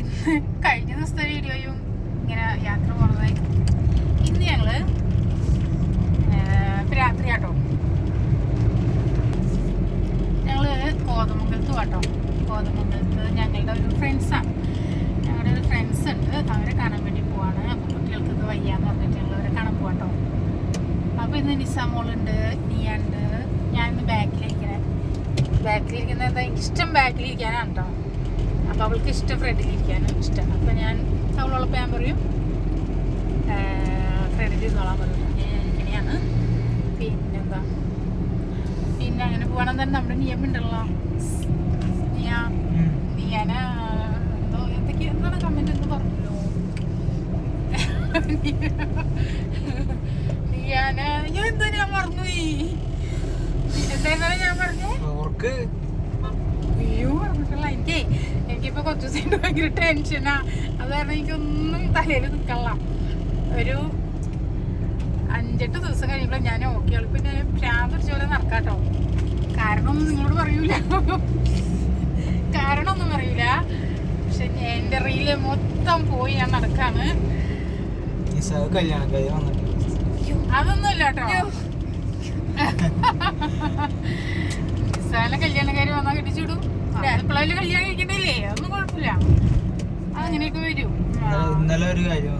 ഇന്ന് കഴിഞ്ഞ ദിവസത്തെ വീഡിയോയും ഇങ്ങനെ യാത്ര പോകുന്നതായി ഇന്ന് ഇപ്പൊ രാത്രി കേട്ടോ ഞങ്ങൾ കോതമംഗലത്ത് കേട്ടോ കോതമംഗലത്ത് ഞങ്ങളുടെ ഒരു ഫ്രണ്ട്സാണ് ഞങ്ങളുടെ ഒരു ഫ്രണ്ട്സ് ഉണ്ട്. അവരെ കാണാൻ വേണ്ടി പോവാണ്. അപ്പോൾ കുട്ടികൾക്ക് ഇത് വയ്യാന്ന് പറഞ്ഞിട്ട് ഞങ്ങൾ അവരെ കാണാൻ പോകട്ടോ അപ്പോൾ ഇന്ന് നിസാമോളുണ്ട് നീയുണ്ട്. ഞാൻ ഇന്ന് ബാക്കിലിരിക്കണേ ബാക്കിലിരിക്കുന്നത് എനിക്കിഷ്ടം ബാക്കിലിരിക്കാനാണ് കേട്ടോ അപ്പോൾ അവൾക്ക് ഇഷ്ടം ഫ്രണ്ടിലിരിക്കാനും ഇഷ്ടമാണ് അപ്പോൾ ഞാൻ അവളോളപ്പോൾ ഞാൻ പറയും ഫ്രണ്ടിൽ ഇരുന്നോളാൻ പറയും. ഇങ്ങനെയാണ്. പിന്നെന്താ? പിന്നെ അങ്ങനെ പോകണം തന്നെ നമ്മുടെ നിയമം ഉണ്ടല്ലോ. നിയ നിയാന എന്തോ എന്തൊക്കെ എന്താണ് കമന്റ് എന്ന് പറഞ്ഞല്ലോ? നിയാന ഞാൻ എന്താ ഞാൻ മറന്നുപോയി? എന്തായിരുന്നാലും ഞാൻ പറഞ്ഞു? അയ്യോ പറഞ്ഞിട്ടുള്ള എനിക്ക് എനിക്കിപ്പോ കുറച്ച് ദിവസം ഭയങ്കര ടെൻഷനാ. അത് കാരണം എനിക്കൊന്നും തലയിൽ നിൽക്കല്ല ഒരു അഞ്ചെട്ട് ദിവസം കഴിയുമ്പോൾ ഞാൻ ഓക്കെ ആൾ പിന്നെ ഭ്രാന്ത് പിടിച്ച പോലെ നടക്കാട്ടോ. കാരണം നിങ്ങളോട് പറയൂല. കാരണം ഒന്നും പറയൂല. പക്ഷെ എന്റെ റീൽ മൊത്തം പോയി ഞാൻ നടക്കാണ്. അതൊന്നുമില്ല കേട്ടോ നിസ്സാല കല്യാണക്കാരി വന്നാൽ കെട്ടിച്ചിടും ഇപ്പോഴല്ലേ കല്യാണം കഴിക്കണ്ടല്ലേ? ഒന്നും കുഴപ്പമില്ല. അങ്ങനെയൊക്കെ വരും. ഇന്നലെ ഒരു കാര്യം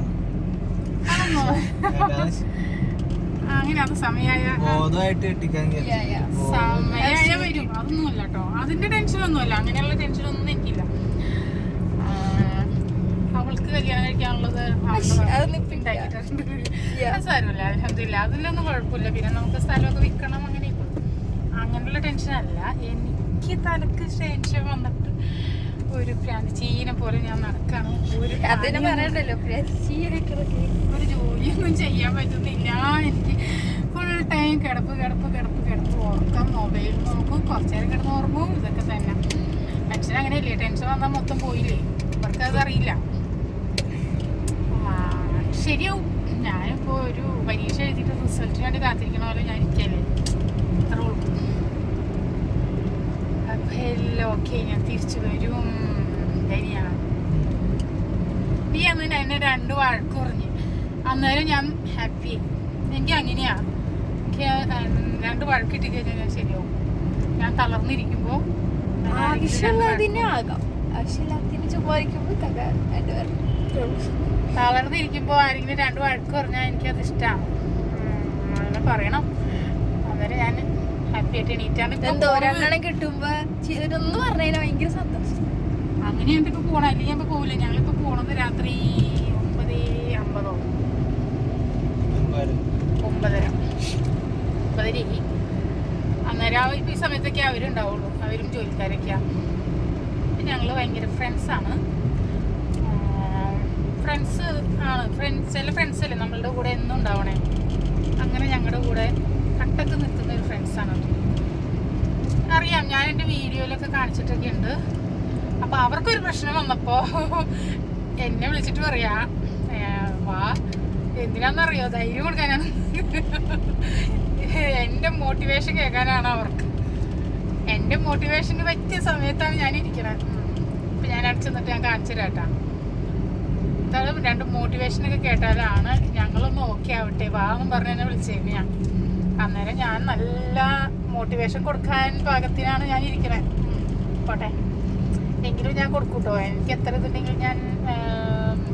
അങ്ങനെ അത് വരും. അതൊന്നുമില്ല കേട്ടോ. അതിന്റെ ടെൻഷനൊന്നുമില്ല അങ്ങനെയുള്ള ടെൻഷനൊന്നും എനിക്കില്ല. ആ, അവൾക്ക് കല്യാണം കഴിക്കാനുള്ളത് സാരമില്ല. അലഹമില്ല അതിലൊന്നും കുഴപ്പമില്ല. പിന്നെ നമുക്ക് സ്ഥലമൊക്കെ വിൽക്കണം അങ്ങനെയൊക്കെ. അങ്ങനെയുള്ള ടെൻഷൻ അല്ല. എനിക്ക് തലക്ക് ടെൻഷൻ വന്നിട്ട് ഒരു പ്രാന്തി ചീനെ പോലെ ഞാൻ നടക്കാണ്. ഒരു അതിന് പറയണ്ടല്ലോ ഒരു ജോലിയൊന്നും ചെയ്യാൻ പറ്റുന്നില്ല. എനിക്ക് ഫുൾ ടൈം കിടപ്പ് കിടപ്പ് കിടപ്പ് കിടപ്പ്. ഉറക്കം മൊബൈൽ നോക്കും. കുറച്ചു നേരം കിടന്ന് ഓർമ്മവും ഇതൊക്കെ തന്നെ. മനുഷ്യൻ അങ്ങനെയല്ലേ? ടെൻഷൻ വന്നാൽ മൊത്തം പോയില്ലേ? ഇവർക്ക് അതറിയില്ല ശരിയാവും. ഞാനിപ്പോൾ ഒരു പരീക്ഷ എഴുതിയിട്ട് റിസൾട്ടിന് വേണ്ടി കാത്തിരിക്കണ പോലെ ഞാൻ ഇരിക്കല്ലേ? അത്രേ ഉള്ളൂ. ഓക്കെ ഞാൻ തിരിച്ചു വരും ശരിയാണ് നീ അന്ന് എന്നെ രണ്ട് വഴക്ക് പറഞ്ഞു. അന്നേരം ഞാൻ ഹാപ്പി എനിക്ക് അങ്ങനെയാ. എനിക്ക് രണ്ട് വഴക്കിട്ട് കഴിഞ്ഞാൽ ഞാൻ ശരിയാവും. ഞാൻ തളർന്നിരിക്കുമ്പോൾ തളർന്നിരിക്കുമ്പോ ആരെങ്കിലും രണ്ട് വഴക്ക് പറഞ്ഞാൽ എനിക്കത് ഇഷ്ടമാണ് അങ്ങനെ പറയണം. അന്നേരം ഞാൻ ഹാപ്പി ആയിട്ട് എണീറ്റാണ് ഇപ്പൊ എന്തോ. രണ്ടെണ്ണം കിട്ടുമ്പോ ഒന്ന് പറഞ്ഞതിന് ഭയങ്കര സന്തോഷം. അങ്ങനെയാണ് ഇപ്പൊ പോണത് അല്ലെങ്കിൽ ഞാൻ പോവില്ല. ഞങ്ങളിപ്പോ പോണത് രാത്രി ഒമ്പത് അമ്പതോ? ഒമ്പതര. ഒമ്പതര. അന്നേരം ഇപ്പൊ ഈ സമയത്തൊക്കെ അവരുണ്ടാവുള്ളൂ അവരും ജോലിക്കാരൊക്കെയാ. ഞങ്ങൾ ഭയങ്കര ഫ്രണ്ട്സാണ് ഫ്രണ്ട്സ് ആണ്. ഫ്രണ്ട്സ് അല്ല ഫ്രണ്ട്സ് അല്ലേ? നമ്മളുടെ കൂടെ എന്നും ഉണ്ടാവണേ. അങ്ങനെ ഞങ്ങളുടെ കൂടെ കട്ടക്ക് നിൽക്കുന്ന ഒരു ഫ്രണ്ട്സാണ് അറിയാം ഞാൻ എന്റെ വീഡിയോയിലൊക്കെ കാണിച്ചിട്ടൊക്കെ ഉണ്ട്. അപ്പോൾ അവർക്കൊരു പ്രശ്നം വന്നപ്പോൾ എന്നെ വിളിച്ചിട്ട് പറയാ "ഏ, വാ എന്തിനാണെന്നറിയോ ധൈര്യം കൊടുക്കാനാണ്. എന്റെ മോട്ടിവേഷൻ കേൾക്കാനാണ് അവർക്ക്. എന്റെ മോട്ടിവേഷന് പറ്റിയ സമയത്താണ് ഞാൻ ഇരിക്കണത്. അപ്പം ഞാൻ അവിടെ ഞാൻ കാണിച്ചു തരാട്ടാ എന്തായാലും രണ്ട് മോട്ടിവേഷനൊക്കെ കേട്ടാലാണ് ഞങ്ങളൊന്ന് ഓക്കെ ആവട്ടെ. വാ എന്നും പറഞ്ഞ് എന്നെ വിളിച്ചേക്ക് ഞാൻ. അന്നേരം ഞാൻ നല്ല മോട്ടിവേഷൻ കൊടുക്കാൻ പാകത്തിനാണ് ഞാൻ ഇരിക്കണേ. പോട്ടെ. എങ്കിലും ഞാൻ കൊടുക്കൂട്ടോ. എനിക്ക് എത്ര ഇതുണ്ടെങ്കിലും ഞാൻ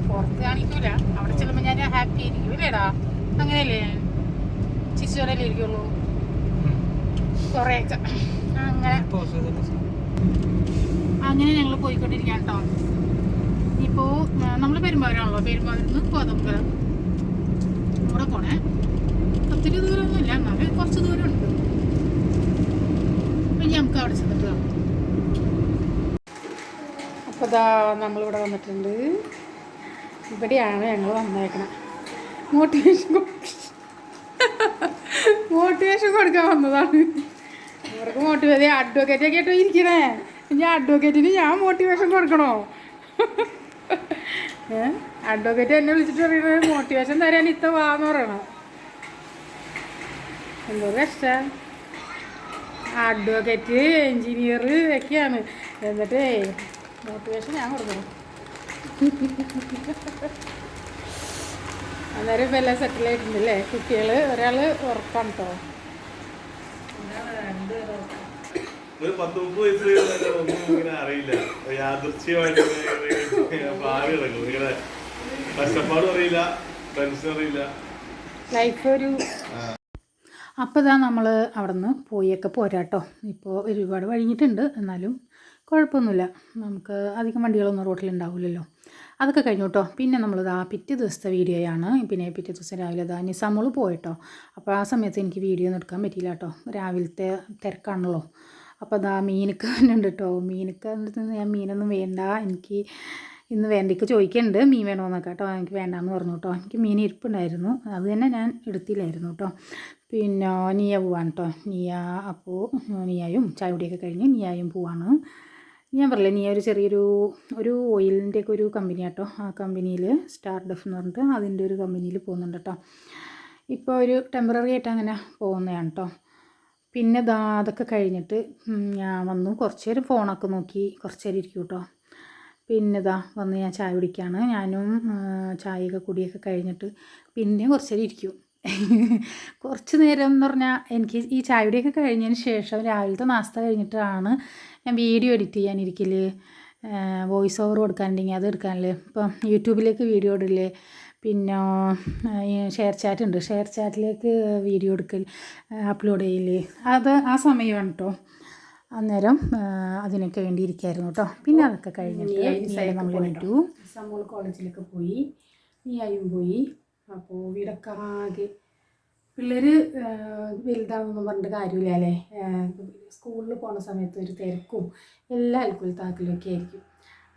പുറത്ത് കാണിക്കൂല. അവിടെ ചെല്ലുമ്പോൾ ഞാൻ ഹാപ്പി ആയിരിക്കും. ഇല്ലേടാ? അങ്ങനെയല്ലേ ഞാൻ? ചിരിച്ചോലല്ലേ ഇരിക്കുള്ളൂ? കുറേയൊക്കെ. അങ്ങനെ. അങ്ങനെ ഞങ്ങൾ പോയിക്കൊണ്ടിരിക്കുകയാണ് കേട്ടോ ഇപ്പോൾ നമ്മൾ പെരുമ്പാവരാണല്ലോ. പെരുമ്പാവൂരിൽ നിന്ന് കോതമ്പലം കൂടെ പോണേ. ഒത്തിരി ദൂരമൊന്നുമില്ല. എന്നാലും കുറച്ച് ദൂരമുണ്ട്. അപ്പം ഇനി നമുക്ക് അവിടെ ചെന്നിട്ട് അപ്പോൾ ഇതാ നമ്മളിവിടെ വന്നിട്ടുണ്ട്. ഇവിടെയാണ് ഞങ്ങൾ വന്നേക്കണം. മോട്ടിവേഷൻ മോട്ടിവേഷൻ കൊടുക്കാൻ വന്നതാണ്. അവർക്ക് മോട്ടിവേഷൻ അഡ്വക്കേറ്റ് ഒക്കെ ആയിട്ടോ ഇരിക്കണേ. ഇനി അഡ്വക്കേറ്റിന് ഞാൻ മോട്ടിവേഷൻ കൊടുക്കണോ? അഡ്വക്കേറ്റ് എന്നെ വിളിച്ചിട്ട് പറയുന്നത് മോട്ടിവേഷൻ തരാൻ ഇത്ത വാന്ന് പറയണം. എന്തോ കഷ്ടം. അഡ്വക്കേറ്റ് എൻജിനീയർ ഒക്കെയാണ്. എന്നിട്ടേ മോട്ടിവേഷൻ ഞാൻ കൊടുക്കണം. അന്നേരം ഇപ്പം എല്ലാം സെറ്റിൽ ആയിട്ടുണ്ടല്ലേ? കുട്ടികൾ ഒരാൾ ഉറപ്പാണ് കേട്ടോ ഒരു പത്ത് മുപ്പത് വയസ്സ് കഴിഞ്ഞാൽ ഒന്നും ഇങ്ങനെ അറിയില്ല. യാദൃശ്യമായിട്ട് ഇങ്ങനെ പാൽ കിടക്കും ഇങ്ങനെ കഷ്ടപ്പാടും അറിയില്ല ടെൻഷൻ അറിയില്ല. ലൈഫ് ഒരു അപ്പോൾ ഇതാ നമ്മൾ അവിടെ നിന്ന് പോയൊക്കെ പോരാട്ടോ. ഇപ്പോൾ ഒരുപാട് വഴിഞ്ഞിട്ടുണ്ട്. എന്നാലും കുഴപ്പമൊന്നുമില്ല. നമുക്ക് അധികം വണ്ടികളൊന്നും റോട്ടിലുണ്ടാവില്ലല്ലോ അതൊക്കെ കഴിഞ്ഞു കേട്ടോ പിന്നെ നമ്മളിതാ പിറ്റേ ദിവസത്തെ വീഡിയോയാണ് പിന്നെ പിറ്റേ ദിവസം രാവിലെ ഇതാ നിസാമോൾ പോയിട്ടോ. അപ്പോൾ ആ സമയത്ത് എനിക്ക് വീഡിയോ ഒന്നും എടുക്കാൻ പറ്റിയില്ല കേട്ടോ രാവിലത്തെ തിരക്കാണല്ലോ. അപ്പോൾ അതാ മീനൊക്കെ ഉണ്ട് കേട്ടോ മീനൊക്കെ ഞാൻ മീനൊന്നും വേണ്ട. എനിക്ക് ഇന്ന് വേണ്ടിക്ക് ചോദിക്കുന്നുണ്ട് മീൻ വേണമെന്നൊക്കെ കേട്ടോ. എനിക്ക് വേണ്ടാന്ന് പറഞ്ഞു കേട്ടോ എനിക്ക് മീൻ ഇരിപ്പുണ്ടായിരുന്നു. അത് തന്നെ ഞാൻ എടുത്തില്ലായിരുന്നു കേട്ടോ. പിന്നെ നീയ പോവാണ് കേട്ടോ നീയ അപ്പോൾ നീയായും ചായ കുടിയൊക്കെ കഴിഞ്ഞ് നീയായും പോവാണ്. ഞാൻ പറഞ്ഞില്ലേ നീ ഒരു ചെറിയൊരു ഒരു ഓയിലിന്റെ ഒക്കെ ഒരു കമ്പനി കേട്ടോ ആ കമ്പനിയിൽ സ്റ്റാർ ഡഫ് എന്ന് പറഞ്ഞിട്ട് അതിന്റെ ഒരു കമ്പനിയിൽ പോകുന്നുണ്ട് കേട്ടോ ഇപ്പോൾ ഒരു ടെമ്പററി ആയിട്ട് അങ്ങനെ പോകുന്നതാണ് കേട്ടോ പിന്നെ ദാ അതൊക്കെ കഴിഞ്ഞിട്ട് ഞാൻ വന്നു. കുറച്ച് നേരം ഫോണൊക്കെ നോക്കി കുറച്ച് നേരം ഇരിക്കും കേട്ടോ പിന്നെ ഇതാ വന്ന് ഞാൻ ചായ കുടിക്കുകയാണ് ഞാനും ചായയൊക്കെ കുടിയൊക്കെ കഴിഞ്ഞിട്ട് പിന്നെ കുറച്ച് നേരം ഇരിക്കും. കുറച്ച് നേരം എന്ന് പറഞ്ഞാൽ എനിക്ക് ഈ ചായയുടെയൊക്കെ കഴിഞ്ഞതിന് ശേഷം രാവിലത്തെ നാസ്ത കഴിഞ്ഞിട്ടാണ് ഞാൻ വീഡിയോ എഡിറ്റ് ചെയ്യാനിരിക്കൽ വോയിസ് ഓവർ കൊടുക്കാനുണ്ടെങ്കിൽ അത് എടുക്കാനില്ലേ. ഇപ്പം യൂട്യൂബിലേക്ക് വീഡിയോ ഇടില്ലേ പിന്നെ ഷെയർ ചാറ്റ് ഉണ്ട് ഷെയർ ചാറ്റിലേക്ക് വീഡിയോ എടുക്കൽ അപ്ലോഡ് ചെയ്യില്ലേ അത് ആ സമയമാണ് കേട്ടോ അന്നേരം അതിനൊക്കെ വേണ്ടി ഇരിക്കായിരുന്നു കേട്ടോ പിന്നെ അതൊക്കെ കഴിഞ്ഞിട്ട് നമ്മൾ കോളേജിലൊക്കെ പോയി നീയായും പോയി. അപ്പോൾ വീടൊക്കെ ആകെ പിള്ളേർ വലുതാണെന്നൊന്നും പറഞ്ഞിട്ട് കാര്യമില്ല അല്ലേ? സ്കൂളിൽ പോണ സമയത്ത് ഒരു തിരക്കും എല്ലാ അൽക്കുലത്താക്കലൊക്കെ ആയിരിക്കും.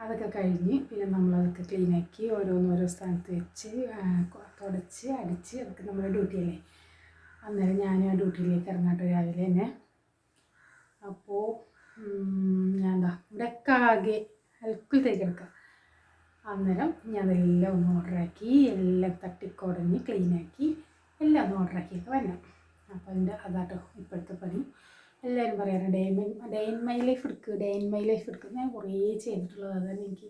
അതൊക്കെ കഴിഞ്ഞ് പിന്നെ നമ്മളതൊക്കെ ക്ലീനാക്കി ഓരോന്നോരോ സ്ഥാനത്ത് വെച്ച് തുടച്ച് അടിച്ച് അതൊക്കെ നമ്മുടെ ഡ്യൂട്ടിയല്ലേ അന്നേരം ഞാൻ ആ ഡ്യൂട്ടിയിലേക്ക് ഇറങ്ങാട്ടോ രാവിലെ തന്നെ. അപ്പോൾ ഞാൻ എന്താ ഇവിടെയൊക്കെ ആകെ അൽക്കുലത്തേക്ക് എടുക്കാം അന്നേരം ഞാൻ അതെല്ലാം ഒന്ന് ഓർഡറാക്കി എല്ലാം തട്ടിക്കുടഞ്ഞ് ക്ലീനാക്കി എല്ലാം ഒന്ന് ഓർഡറാക്കിയൊക്കെ വരണം. അപ്പോൾ അതിന്റെ അതാട്ടോ ഇപ്പോഴത്തെ പണി. എല്ലാവരും പറയാറ് day my day in my life എടുക്കുക ഡേ ഇൻ മൈ ലൈഫ് എടുക്കുക ഞാൻ കുറേ ചെയ്തിട്ടുള്ളത് അതാണ് എനിക്ക്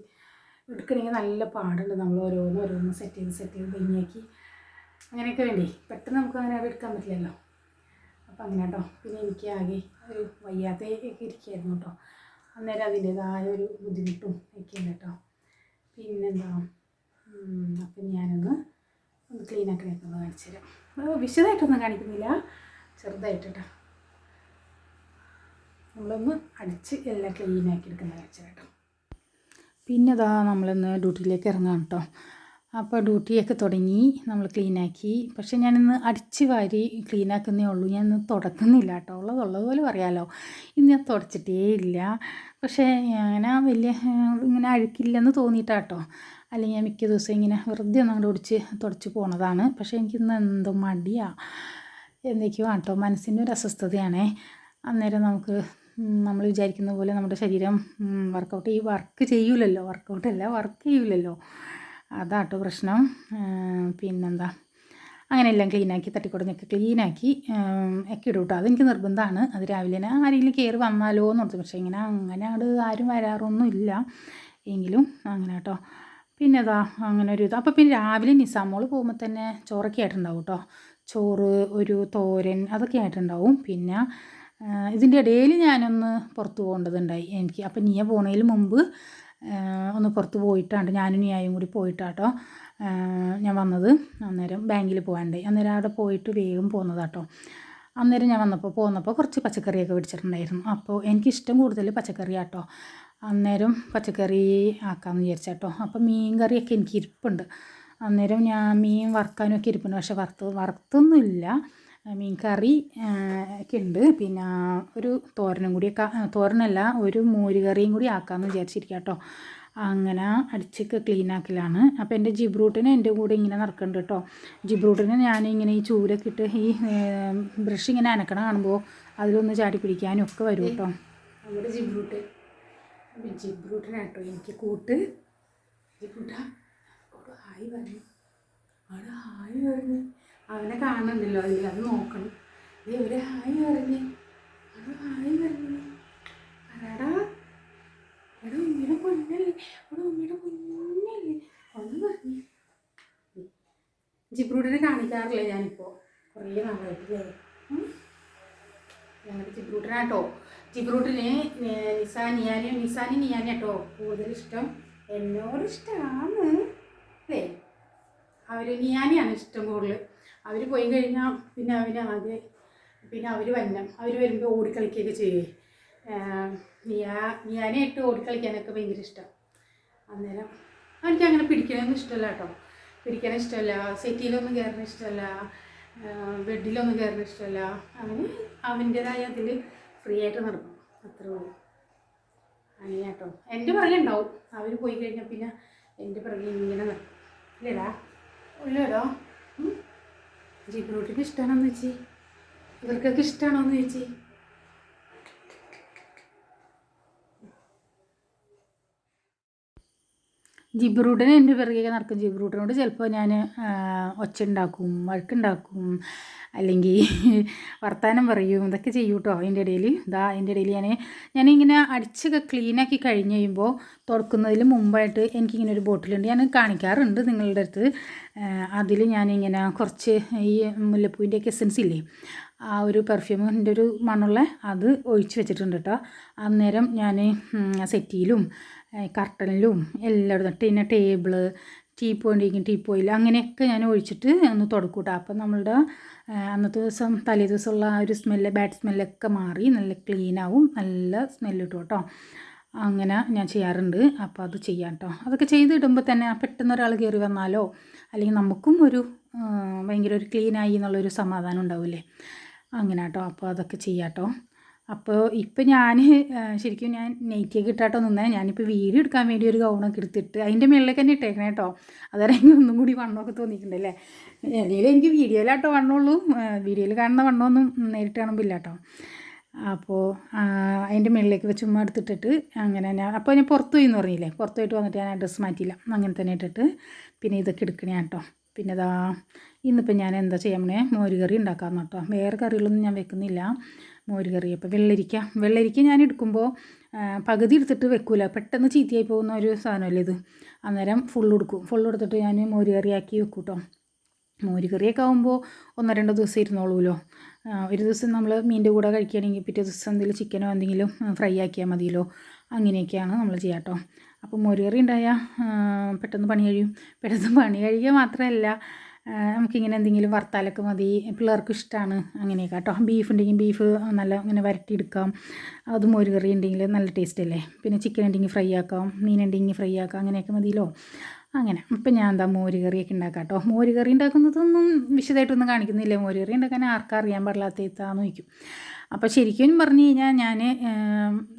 എടുക്കണമെങ്കിൽ നല്ല പാടുണ്ട്. നമ്മൾ ഓരോന്ന് ഓരോന്ന് സെറ്റ് ചെയ്ത് സെറ്റ് ചെയ്ത് ഭംഗിയാക്കി. അങ്ങനെയൊക്കെ വേണ്ടേ? പെട്ടെന്ന് നമുക്ക് അങ്ങനെ അവിടെ എടുക്കാൻ പറ്റില്ലല്ലോ. അപ്പം അങ്ങനെ കേട്ടോ. പിന്നെ എനിക്ക് ആകെ ഒരു വയ്യാത്ത ഇരിക്കുകയായിരുന്നു കേട്ടോ. അന്നേരം അതിന്റേതായ ഒരു ബുദ്ധിമുട്ടും ഒക്കെ ഉണ്ട് കേട്ടോ. പിന്നെന്താ? അപ്പം ഞാനൊന്ന് ഒന്ന് ക്ലീൻ ആക്കി ഒന്ന് കാണിച്ചു തരാം. അത് വിശദമായിട്ടൊന്നും കാണിക്കുന്നില്ല. ചെറുതായിട്ട് നമ്മളൊന്ന് അടിച്ച് എല്ലാം ക്ലീൻ ആക്കി എടുക്കുന്ന കാണിച്ചു കേട്ടോ. പിന്നെ അതാ നമ്മളിന്ന് ഡ്യൂട്ടിയിലേക്ക് ഇറങ്ങാം കേട്ടോ. അപ്പോൾ ഡ്യൂട്ടിയൊക്കെ തുടങ്ങി നമ്മൾ ക്ലീനാക്കി. പക്ഷേ ഞാനിന്ന് അടിച്ച് വാരി ക്ലീനാക്കുന്നേ ഉള്ളൂ. ഞാൻ തുടക്കുന്നില്ല കേട്ടോ. ഉള്ളതുള്ളത് പോലെ പറയാമല്ലോ ഇന്ന് ഞാൻ തുടച്ചിട്ടേ ഇല്ല. പക്ഷേ ഞാൻ വലിയ ഇങ്ങനെ അഴുക്കില്ലെന്ന് തോന്നിയിട്ടാട്ടോ അല്ലെങ്കിൽ ഞാൻ മിക്ക ദിവസം ഇങ്ങനെ വെറുതെ ഒന്നും അങ്ങോട്ട് ഒടിച്ച് തുടച്ച് പോണതാണ്. പക്ഷേ എനിക്കിന്ന് എന്തോ മടിയാണ് എന്തൊക്കെയോ കേട്ടോ മനസ്സിന്റെ ഒരു അസ്വസ്ഥതയാണേ. അന്നേരം നമുക്ക് നമ്മൾ വിചാരിക്കുന്ന പോലെ നമ്മുടെ ശരീരം വർക്കൗട്ട് ഈ വർക്ക് ചെയ്യൂലല്ലോ. വർക്കൗട്ടല്ല വർക്ക് ചെയ്യൂലല്ലോ. അതാട്ടോ പ്രശ്നം. പിന്നെന്താ? അങ്ങനെ എല്ലാം ക്ലീനാക്കി തട്ടിക്കുടഞ്ഞൊക്കെ ക്ലീനാക്കി ഒക്കെ ഇടും കേട്ടോ അതെനിക്ക് നിർബന്ധമാണ് അത് രാവിലെ തന്നെ ആരെങ്കിലും കയറി വന്നാലോ എന്ന് ഓർത്തു. പക്ഷേ ഇങ്ങനെ അങ്ങനെ അവിടെ ആരും വരാറൊന്നും ഇല്ല. എങ്കിലും അങ്ങനെ കേട്ടോ. പിന്നെ അതാ അങ്ങനെ ഒരു ഇത്. അപ്പോൾ പിന്നെ രാവിലെ നിസാമോൾ പോകുമ്പോൾ തന്നെ ചോറൊക്കെ ആയിട്ടുണ്ടാവും കേട്ടോ. ചോറ് ഒരു തോരൻ അതൊക്കെ ആയിട്ടുണ്ടാവും. പിന്നെ ഇതിന്റെ ഇടയിൽ ഞാനൊന്ന് പുറത്ത് പോകേണ്ടതുണ്ടായി എനിക്ക്. അപ്പം നീയ പോണതിന് മുമ്പ് ഒന്ന് പുറത്ത് പോയിട്ടാണ് ഞാനും നീയായും കൂടി പോയിട്ടാട്ടോ. ഞാൻ വന്നത് അന്നേരം ബാങ്കിൽ പോകാണ്ടായി അന്നേരം അവിടെ പോയിട്ട് വേഗം പോകുന്നതാട്ടോ അന്നേരം ഞാൻ വന്നപ്പോൾ പോന്നപ്പോൾ കുറച്ച് പച്ചക്കറിയൊക്കെ പിടിച്ചിട്ടുണ്ടായിരുന്നു. അപ്പോൾ എനിക്കിഷ്ടം കൂടുതൽ പച്ചക്കറി ആട്ടോ അന്നേരം പച്ചക്കറി ആക്കാമെന്ന് വിചാരിച്ചാട്ടോ. അപ്പോൾ മീൻ കറിയൊക്കെ എനിക്ക് ഇരിപ്പുണ്ട്. അന്നേരം ഞാൻ മീൻ വറുക്കാനൊക്കെ ഇരിപ്പുണ്ട്. പക്ഷെ വറുത്ത് വറുത്തൊന്നുമില്ല. മീൻ കറി ഒക്കെ ഉണ്ട് പിന്നെ ഒരു തോരനും കൂടി തോരനല്ല ഒരു മോര് കറിയും കൂടി ആക്കാമെന്ന് വിചാരിച്ചിരിക്കുക കേട്ടോ അങ്ങനെ അടിച്ചൊക്കെ ക്ലീൻ ആക്കലാണ്. അപ്പോൾ എന്റെ ജിബ്രൂട്ടിന് എന്റെ കൂടെ ഇങ്ങനെ നടക്കുന്നുണ്ട് കേട്ടോ ജിബ്രൂട്ടിന് ഞാൻ ഇങ്ങനെ ഈ ചൂരൊക്കെ ഇട്ട് ഈ ബ്രഷ് ഇങ്ങനെ അനക്കണ കാണുമ്പോൾ അതിലൊന്ന് ചാടി പിടിക്കാനും ഒക്കെ വരും കേട്ടോ അവിടെ ജിബ്രൂട്ട്. ജിബ്രൂട്ടിനാട്ടോ എനിക്ക് കൂട്ട്. ജിബ്രൂട്ടാ ഹായ് പറഞ്ഞു അവിടെ ഹായ് പറഞ്ഞു അവനെ കാണുന്നുണ്ടല്ലോ അതിൽ അത് നോക്കണം. ഇത് ഇവർ ഹായ് പറഞ്ഞേ. അത് ഹായ് പറഞ്ഞേ. പറടാ എടാ ഉമ്മയുടെ പൊന്നല്ലേ. എടാ ഉമ്മയുടെ പൊന്നല്ലേ. ഒന്ന് പറഞ്ഞു. ജിബ്രൂഡിനെ കാണിക്കാറില്ല ഞാനിപ്പോൾ കുറേ നാളായിട്ടില്ലേ. ഞങ്ങളുടെ ജിബ്രൂട്ടിനാ കേട്ടോ ജിബ്രൂട്ടിന് നിസാ നിയാനും നിസാനി നിയാനും കേട്ടോ കൂടുതൽ എന്നോട് ഇഷ്ടമാണ് അല്ലേ? അവർ നിയാനിയാണ് ഇഷ്ടം കൂടുതൽ. അവർ പോയി കഴിഞ്ഞാൽ പിന്നെ അവർ ആകെ പിന്നെ അവർ വന്നം അവർ വരുമ്പോൾ ഓടിക്കളിക്കുകയൊക്കെ ചെയ്യേ. നിയാ നിയാനായിട്ട് ഓടിക്കളിക്കാനൊക്കെ ഭയങ്കര ഇഷ്ടം. അന്നേരം എനിക്ക് അങ്ങനെ പിടിക്കണമൊന്നും ഇഷ്ടമല്ല കേട്ടോ. പിടിക്കാൻ ഇഷ്ടമല്ല സെറ്റിയിലൊന്നും കയറുന്ന ഇഷ്ടമല്ല ബെഡിലൊന്നും കയറുന്ന ഇഷ്ടമല്ല. അവന് അവന്റെതായ അതിൽ ഫ്രീ ആയിട്ട് നടക്കും അത്രേ ഉള്ളൂ. അങ്ങനെ കേട്ടോ. എന്റെ പുറകെ ഉണ്ടാവും. അവർ പോയി കഴിഞ്ഞാൽ പിന്നെ എന്റെ പുറകെ ഇങ്ങനെ നടക്കും. ഇല്ലടാ. ഉള്ളോ ഇഷ്ടമാണോ എന്ന് വെച്ചി ഇവർക്കൊക്കെ ഇഷ്ടമാണോ എന്ന് ചോദിച്ചി. ജിബ്രൂട്ടിന് എന്റെ പിറകെ നടക്കും. ജിബ്രൂട്ടിനോട് ചിലപ്പോൾ ഞാൻ ഒച്ച ഉണ്ടാക്കും വഴക്കുണ്ടാക്കും അല്ലെങ്കിൽ വർത്തമാനം പറയും. ഇതൊക്കെ ചെയ്യും കേട്ടോ അതിന്റെ ഇടയിൽ ഇതാ അതിന്റെ ഇടയിൽ ഞാൻ ഞാനിങ്ങനെ അടിച്ചൊക്കെ ക്ലീനാക്കി കഴിഞ്ഞ് കഴിയുമ്പോൾ തുറക്കുന്നതിന് മുമ്പായിട്ട് എനിക്കിങ്ങനെ ഒരു ബോട്ടിലുണ്ട്. ഞാൻ കാണിക്കാറുണ്ട് നിങ്ങളുടെ അടുത്ത്. അതിൽ ഞാനിങ്ങനെ കുറച്ച് ഈ മുല്ലപ്പൂവിന്റെയൊക്കെ എസൻസ് ഇല്ലേ ആ ഒരു പെർഫ്യൂമിന്റെ ഒരു മണമുള്ള അത് ഒഴിച്ച് വെച്ചിട്ടുണ്ട് കേട്ടോ. അന്നേരം ഞാൻ സെറ്റിയിലും കർട്ടനിലും എല്ലായിടത്തും പിന്നെ ടേബിൾ ടീ പോയിന്റെങ്കിൽ ടീ പോയിൽ അങ്ങനെയൊക്കെ ഞാൻ ഒഴിച്ചിട്ട് ഒന്ന് തുടക്കൂട്ടാ കേട്ടോ അപ്പം നമ്മളുടെ അന്നത്തെ ദിവസം തലേ ദിവസമുള്ള ആ ഒരു സ്മെല്ല് ബാഡ് സ്മെല്ലൊക്കെ മാറി നല്ല ക്ലീനാവും നല്ല സ്മെല്ല് കിട്ടും കേട്ടോ അങ്ങനെ ഞാൻ ചെയ്യാറുണ്ട്. അപ്പോൾ അത് ചെയ്യാം കേട്ടോ അതൊക്കെ ചെയ്തിടുമ്പോൾ തന്നെ പെട്ടെന്ന് ഒരാൾ കയറി വന്നാലോ അല്ലെങ്കിൽ നമുക്കും ഒരു ഭയങ്കര ഒരു ക്ലീനായി എന്നുള്ളൊരു സമാധാനം ഉണ്ടാവില്ലേ? അങ്ങനെ കേട്ടോ അപ്പോൾ അതൊക്കെ ചെയ്യാം കേട്ടോ അപ്പോൾ ഇപ്പം ഞാൻ ശരിക്കും ഞാൻ നെയ്റ്റിയൊക്കെ ഇട്ടാട്ടോ നിന്നേ. ഞാനിപ്പോൾ വീഡിയോ എടുക്കാൻ വേണ്ടി ഒരു ഗൗണൊക്കെ എടുത്തിട്ട് അതിന്റെ മുകളിലേക്ക് തന്നെ ഇട്ടേക്കണേ കേട്ടോ. അതാരെങ്കിൽ ഒന്നും കൂടി വണ്ണമൊക്കെ തോന്നിയിട്ടുണ്ടല്ലേ അല്ലെങ്കിൽ എനിക്ക് വീഡിയോയിലാട്ടോ വണ്ണമുള്ളൂ. വീഡിയോയിൽ കാണുന്ന വണ്ണമൊന്നും നേരിട്ട് കാണുമ്പോൾ ഇല്ല കേട്ടോ അപ്പോൾ അതിന്റെ മുകളിലേക്ക് വെച്ച് ചുമ്മാ എടുത്തിട്ടിട്ട് അങ്ങനെ ഞാൻ അപ്പോൾ ഞാൻ പുറത്ത് പോയി എന്ന് പറഞ്ഞില്ലേ? പുറത്ത് പോയിട്ട് വന്നിട്ട് ഞാൻ ഡ്രസ്സ് മാറ്റിയില്ല. അങ്ങനെ തന്നെ ഇട്ടിട്ട് പിന്നെ ഇതൊക്കെ എടുക്കണേ കേട്ടോ. പിന്നെ ഇതാ ഇന്നിപ്പോൾ ഞാൻ എന്താ ചെയ്യണേ മോര് കറി ഉണ്ടാക്കാമെന്ന് കേട്ടോ. വേറെ കറികളൊന്നും ഞാൻ വെക്കുന്നില്ല. മോരുകറി അപ്പോൾ വെള്ളരിക്ക. വെള്ളരിക്ക ഞാൻ എടുക്കുമ്പോൾ പകുതി എടുത്തിട്ട് വെക്കൂല. പെട്ടെന്ന് ചീത്തയായി പോകുന്ന ഒരു സാധനമല്ലേ ഇത്. അന്നേരം ഫുൾ എടുക്കും. ഫുൾ എടുത്തിട്ട് ഞാൻ മോരുകറിയാക്കി വെക്കും കേട്ടോ മോരുകറിയൊക്കെ ആകുമ്പോൾ ഒന്നോ രണ്ടോ ദിവസം ഇരുന്നോളൂല്ലോ ഒരു ദിവസം നമ്മൾ മീന്റെ കൂടെ കഴിക്കുകയാണെങ്കിൽ പിറ്റേ ദിവസം എന്തെങ്കിലും ചിക്കനോ എന്തെങ്കിലും ഫ്രൈ ആക്കിയാൽ മതിയല്ലോ. അങ്ങനെയൊക്കെയാണ് നമ്മൾ ചെയ്യുക കേട്ടോ അപ്പോൾ മോരുകറി ഉണ്ടായാൽ പെട്ടെന്ന് പണി കഴിയും. പെട്ടെന്ന് പണി കഴിയുക മാത്രമല്ല നമുക്കിങ്ങനെ എന്തെങ്കിലും വറുത്താലൊക്കെ മതി. പിള്ളേർക്ക് ഇഷ്ടമാണ് അങ്ങനെയൊക്കെ കേട്ടോ. ബീഫ് ഉണ്ടെങ്കിൽ ബീഫ് നല്ല ഇങ്ങനെ വരട്ടിയെടുക്കാം. അത് മോര് കറി ഉണ്ടെങ്കിൽ നല്ല ടേസ്റ്റ് അല്ലേ? പിന്നെ ചിക്കൻ ഉണ്ടെങ്കിൽ ഫ്രൈ ആക്കാം. മീൻ ഉണ്ടെങ്കിൽ ഫ്രൈ ആക്കാം. അങ്ങനെയൊക്കെ മതിയല്ലോ? അങ്ങനെ. ഇപ്പം ഞാൻ എന്താ മോര് കറിയൊക്കെ ഉണ്ടാക്കാം കേട്ടോ. മോര് കറി ഉണ്ടാക്കുന്നതൊന്നും വിശദമായിട്ടൊന്നും കാണിക്കുന്നില്ല. മോര് കറി ഉണ്ടാക്കാൻ ആർക്കും അറിയാൻ പാടില്ലാത്ത എത്താന്ന് ചോദിക്കും. അപ്പോൾ ശരിക്കും പറഞ്ഞു കഴിഞ്ഞാൽ ഞാൻ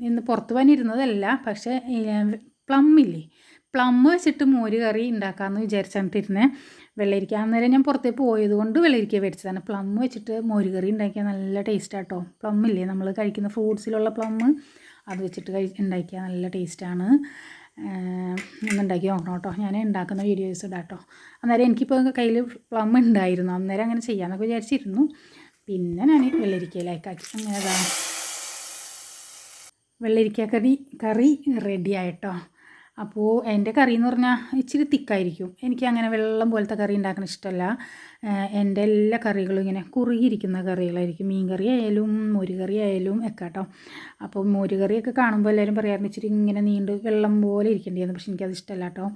ഇന്ന് പുറത്ത് പോകാനിരുന്നതല്ല. പക്ഷേ പ്ലം ഇല്ലേ പ്ലം വെച്ചിട്ട് മോര് കറി ഉണ്ടാക്കാമെന്ന് വിചാരിച്ചിട്ടിരുന്നേ വെള്ളരിക്ക അന്നേരം ഞാൻ പുറത്തേക്ക് പോയത് കൊണ്ട് വെള്ളരിക്ക മേടിച്ചതാണ്. പ്ലം വെച്ചിട്ട് മോര് കറി ഉണ്ടാക്കിയാൽ നല്ല ടേസ്റ്റാട്ടോ പ്ലം ഇല്ലേ? നമ്മൾ കഴിക്കുന്ന ഫ്രൂട്ട്സിലുള്ള പ്ലം അത് വെച്ചിട്ട് കഴി ഉണ്ടാക്കിയാൽ നല്ല ടേസ്റ്റാണ് ഒന്ന് ഉണ്ടാക്കി നോക്കണം കേട്ടോ. ഞാൻ ഉണ്ടാക്കുന്ന വീഡിയോസ് ഇടാം കേട്ടോ അന്നേരം എനിക്കിപ്പോൾ കയ്യിൽ പ്ലം ഉണ്ടായിരുന്നു അന്നേരം അങ്ങനെ ചെയ്യാമെന്നൊക്കെ വിചാരിച്ചിരുന്നു. പിന്നെ ഞാൻ വെള്ളരിക്കയിലേക്കാക്കി. അങ്ങനെ വെള്ളരിക്ക കറി കറി റെഡി ആയിട്ടോ. അപ്പോൾ എന്റെ കറി എന്ന് പറഞ്ഞാൽ ഇച്ചിരി തിക്കായിരിക്കും. എനിക്ക് അങ്ങനെ വെള്ളം പോലത്തെ കറി ഉണ്ടാക്കണ ഇഷ്ടമല്ല എന്റെ എല്ലാ കറികളും ഇങ്ങനെ കുറുകിയിരിക്കുന്ന കറികളായിരിക്കും. മീൻ കറി ആയാലും മോരുകറി ആയാലും ഒക്കെ കേട്ടോ. അപ്പോൾ മോരുകറിയൊക്കെ കാണുമ്പോൾ എല്ലാവരും പറയാറുണ്ട് ഇച്ചിരി ഇങ്ങനെ നീണ്ട് വെള്ളം പോലെ ഇരിക്കേണ്ടിയെന്ന്. പക്ഷെ എനിക്കത് ഇഷ്ടമല്ല കേട്ടോ.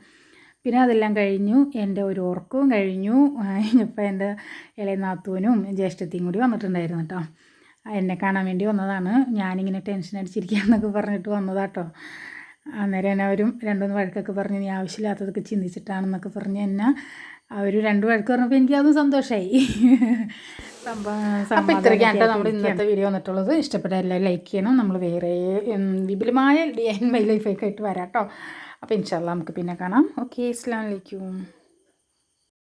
പിന്നെ അതെല്ലാം കഴിഞ്ഞു. എന്റെ ഒരു ഉറക്കവും കഴിഞ്ഞു. ഇപ്പോൾ എന്റെ ഇളയ നാത്തൂനും ജ്യേഷ്ഠത്തിയും കൂടി വന്നിട്ടുണ്ടായിരുന്നു കേട്ടോ. എന്നെ കാണാൻ വേണ്ടി വന്നതാണ്. ഞാനിങ്ങനെ ടെൻഷൻ അടിച്ചിരിക്കുക എന്നൊക്കെ പറഞ്ഞിട്ട് വന്നതാട്ടോ അന്നേരം എന്നെ അവരും രണ്ടുമൂന്ന് വഴക്കൊക്കെ പറഞ്ഞ് നീ ആവശ്യമില്ലാത്തതൊക്കെ ചിന്തിച്ചിട്ടാണെന്നൊക്കെ പറഞ്ഞ് എന്നെ അവർ രണ്ട് വഴക്ക് പറഞ്ഞപ്പോൾ എനിക്ക് അതും സന്തോഷമായി അപ്പോൾ ഇത്രയ്ക്കാണ് നമ്മുടെ ഇന്നത്തെ വീഡിയോ വന്നിട്ടുള്ളത്. ഇഷ്ടപ്പെട്ട എല്ലാവരും ലൈക്ക് ചെയ്യണം. നമ്മൾ വേറെ വിപുലമായ ഡി എൻ മൈ ലൈഫൊക്കെ ആയിട്ട് വരാം കേട്ടോ. അപ്പോൾ ഇൻഷാല്ല നമുക്ക് പിന്നെ കാണാം. ഓക്കെ അസ്സാം വലൈക്കും